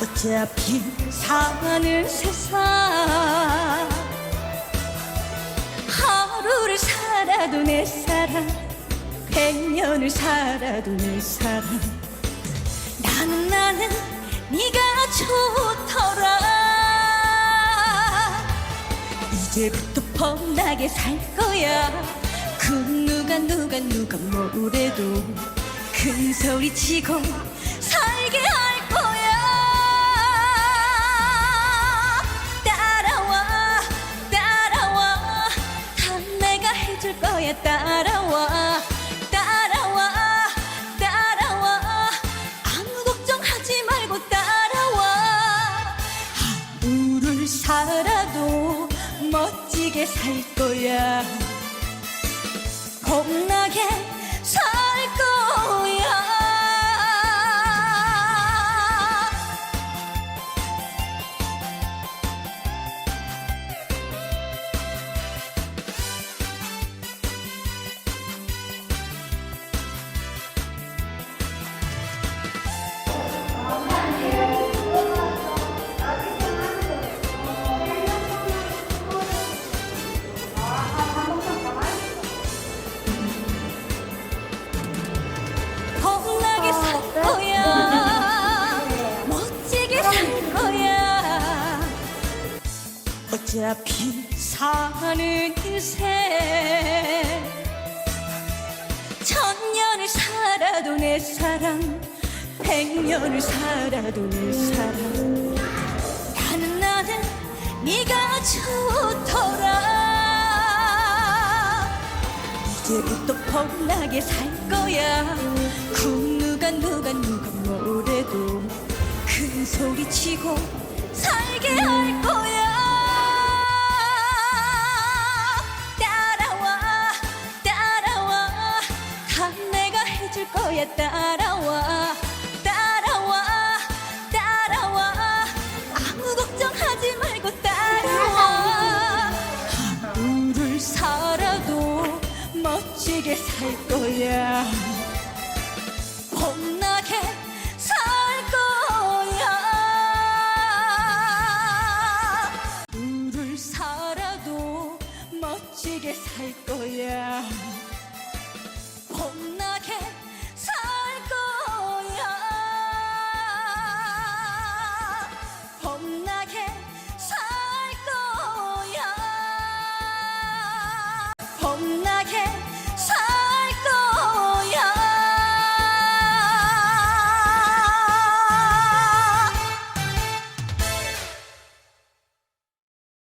어차피 사는 세상. 하루를 살아도 내 사랑 백년을 살아도 내 사랑. 나는 나는 네가 좋더라. 이제부터 뻔하게 살 거야. 그 누가 누가 누가 뭐래도 큰 소리 치고 해줄 거야. 따라와 따라와 따라와. 아무 걱정하지 말고 따라와. 하루를 살아도 멋지게 살 거야. 겁나게 어차피 사는 인생 천년을 살아도 내 사랑 백년을 살아도 내 사랑. 나는 나는 네가 좋더라. 이제부터 뻔하게 살 거야. 그 누가 누가 누가 뭐래도 큰 소리 치고 살게 할 거야 따라와 따라와 따라와. 아무 걱정하지 말고 따라와. 하루를 살아도 멋지게 살 거야. 봄나게 살 거야. 하루를 살아도 멋지게 살 거야